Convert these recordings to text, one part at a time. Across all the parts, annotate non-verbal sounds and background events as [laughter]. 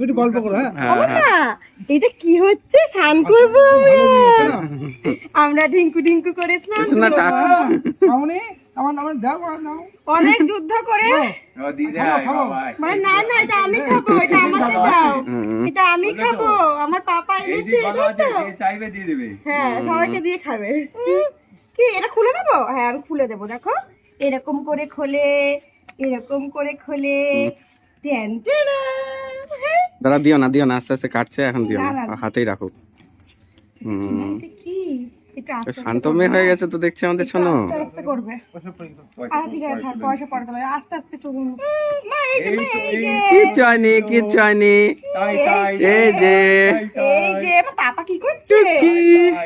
একটু গল্প করো হ্যাঁ? হ্যাঁ হ্যাঁ। না এটা কি হচ্ছে? স্নান করব আমরা? আমরা ঢিঙ্কু ঢিঙ্কু করে স্নান কিছু না টাক। মামনি আমার আমার দাও আমার নাও অনেক যুদ্ধ করে। মানে না না এটা আমি খাব এটা আমাকে দাও। এটা আমি খাব আমার পাপা এনেছে এটাই তো? চাইবে দিয়ে দেবে। হ্যাঁ সবাইকে দিয়ে খাবে। হুম, কি এটা খুলে দেবো? হ্যাঁ আমি খুলে দেবো দেখো। এরকম করে খোলে এরকম করে খোলে। টেন টেনা। দাদা দিও না দিও না আস্তে আস্তে কাটছে এখন দিও না। হাতেই রাখো। শান্ত মেয়ে হয়ে গেছে তো দেখছি আমাদের শোনো। কিচ্ছু হয়নি কিচ্ছু হয়নি। তাই তাই এই যে। এই যে আমার পাপা কি করছে?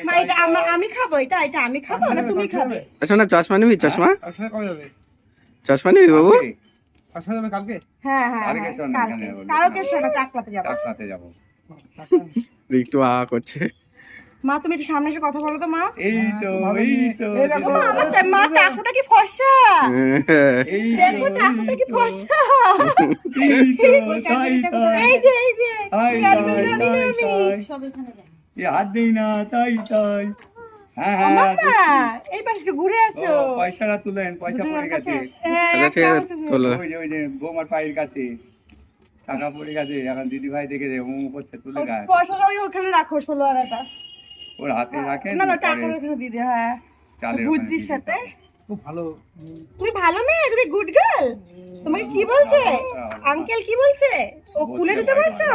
মা এটা আমার আমি খাব এটা এটা আমি খাব না তুমি খাবে? শোনা চশমা নিবি চশমা? চশমা নিবি বাবু? সাথে যাবে কালকে? হ্যাঁ হ্যাঁ কালকে হ্যাঁ, কালকে। কালকে চাকলাতে যাব। চাকলাতে যাব। একটু আ করছে। মা তুমি একটু সামনে এসে কথা বলো তো মা। এই তো এই তো এই মা, আমার মা টাকুটা কি ফর্সা? এই দেখো টাকুটা কি ফর্সা। এই তো তাই তাই। এই যে এই যে তাই ক্যাডবেরি তাই হাত দেই না তাই তাই। পয়সাটা তুলেন পয়সা পড়ে গেছে। হ্যাঁ, আচ্ছা ওই যে ওই যে বৌমার পায়ের কাছে টাকা পড়ে গেছে এখন দিদি ভাই দেখে যে হুম করছে তুলে গায়ে পয়সাটা ওই ওখানে রাখো ষোলো আনাটা ওর হাতে রাখেন না না টাকা ওখানে দিদি হ্যাঁ। বুঝছিস সাথে? খুব ভালো। তুমি ভালো মেয়ে তুমি গুড গার্ল তোমাকে কি বলছে? আঙ্কেল কি বলছে? ও খুলে দিতে বলছো?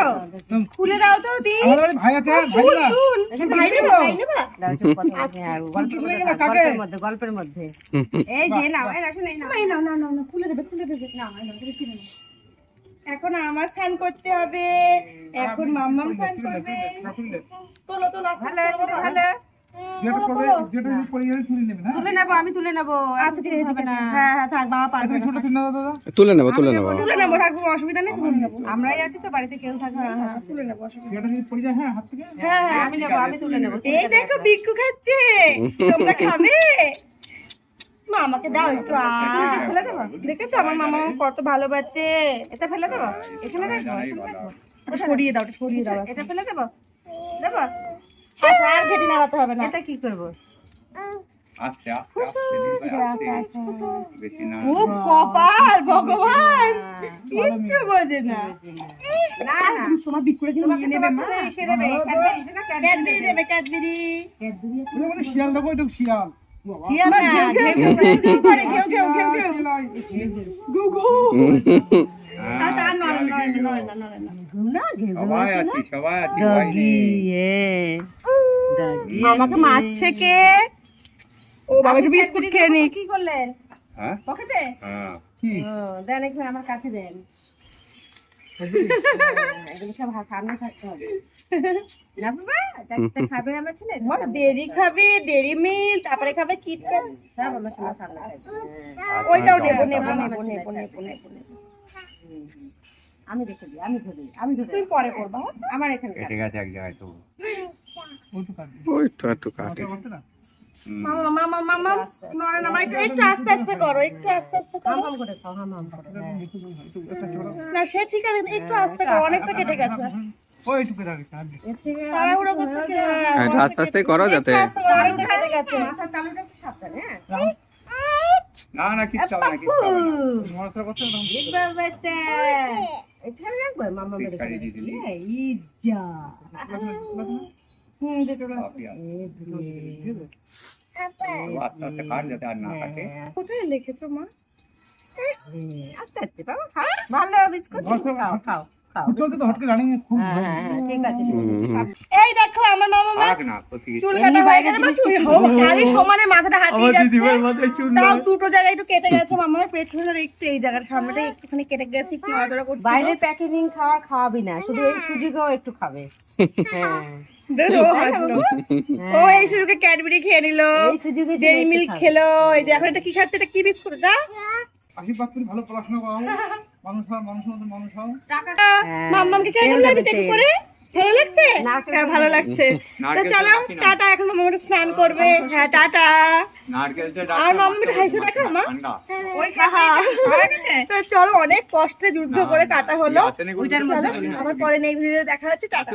খুলে দাও তো দি আমার ভাই আছে ভাই না শুন ভাই নেব ভাই নেবা। কাকে? গল্পের মধ্যে এই যে নাও এই রাখো এই নাও। এই নাও নাও নাও নাও, খুলে দেবে খুলে দেবে। নাও এই নাও, তুমি কিনে এখন আমার স্নান করতে হবে। এখন মাম্মাম স্নান করবে। তোলো তোলো ভালো ভালো। যেটা করবে যেটা যদি পড়ে গেলে তুলে নেবে না? তুলে নেব আমি তুলে নেব। আচ্ছা ঠিক আছে ঠিক আছে। হ্যাঁ হ্যাঁ থাক বাবা পারবে তুমি ছোট তুলে দাও দাদা তুলে নেব তুলে নেব। তুলে নেব থাকব অসুবিধা নেই তুলে নেব। আমরাই আছি তো বাড়িতে কেউ থাকবে না। হ্যাঁ তুলে নেব অসুবিধা যেটা যদি পড়ে যায় হ্যাঁ হাত থেকে? হ্যাঁ হ্যাঁ আমি নেব আমি তুলে নেব এই দেখো বিক্কু খাচ্ছে। তোমরা খাবে? মা আমাকে দাও একটু ফেলে দেবো? দেখেছ আমার মামা কত ভালোবাসে। এটা ফেলে দেবো? এখানে রাখব সরিয়ে দাও সরিয়ে দাও। এটা ফেলে দেবো? দেবো? আচ্ছা আর ঘেটি নাড়াতে হবে না। এটা কি করব? আস্তে আস্তে বেশি না। ও কপাল ভগবান! কিচ্ছু বোঝে না। না না। তোমার বিক্কুরে কিন্তু নিয়ে নেবে মা। এসে দেবে ক্যাডবেরি এসে না ক্যাডবেরি দেবে। ক্যাডবেরি। ওরে শিয়াল? শিয়াল ঘেউ ঘেউ ঘেউ ঘেউ ঘেউ ঘেউ ঘেউ সবাই বিস্কুট খেয়ে নি করলেন আমার কাছে দেন থাকতে হবে খাবে আমার খাবে মিল্ক তারপরে খাবে কিটক্যাট সব আমার সামনে ওইটাও নেব নেব নেব নেব নেব নেব। আমি রেখে দিই আমি ধরি আমি ধরি তুমি পরে করবা হ্যাঁ? আমার এখানে কেটে। গেছে এক জায়গায় তো ওই তো একটু কাটে। না মামা মামা মামা নয় না মা একটু আস্তে আস্তে করো একটু আস্তে আস্তে করো। হাম হাম করে খাও হাম হাম করে। হ্যাঁ। না সে ঠিক আছে একটু আস্তে করো অনেকটা কেটে গেছে। আস্তে। আস্তে করো যাতে না হ্যাঁ? না কিচ্ছু হবে না কিচ্ছু এখানে রাখবে মামা মেরে ইজা হুম আর না কাটে কোথায় লিখেছো মা? আস্তে আস্তে বাবা খাও। ভালো বিস্কুট খাও খাও। চলতে তো হটকে জানি খুব হ্যাঁ হ্যাঁ হ্যাঁ, ঠিক আছে এই দেখো আমার মামা মা থাক না ক্ষতি কিছু চুল কাটা হয়ে গেছে চুল হোক খালি সমানে মাথাটা হাতিয়ে যাচ্ছে। মাথায় চুল তাও দুটো জায়গায় একটু কেটে গেছে মামার পেছনের একটু এই জায়গার সামনেটা একটুখানি কেটে গেছে একটু নড়াচড়া করছে বাইরের প্যাকেজিং খাওয়ার খাওয়াবি না শুধু এই সুজিকেও একটু খাবে। হ্যাঁ। ও এই সুযোগে ক্যাডবেরি খেয়ে নিল ডেরি মিল্ক খেলো এই যে এখন এটা কি খাচ্ছে এটা কি বিস্কুট আশীর্বাদ করি ভালো পড়াশোনা করাও। [laughs] মানুষ হও মানুষ মতো মানুষ হও। মাম্মামকে কেন তেল বললে দেবে, দিতে একটু করে? ভালো লাগছে? হ্যাঁ ভালো লাগছে। [laughs] তো চলো টাটা এখন স্নান করবে। হ্যাঁ টাটা। নারকেল চা আর মাম্মি হাসি দেখা মা। ঠান্ডা। ওই আহা। হয়ে গেছে তো চলো অনেক কষ্টে যুদ্ধ করে কাটা হলো। আমার মধ্যে। আবার পরে নেক্সট ভিডিও দেখা হচ্ছে। টাটা।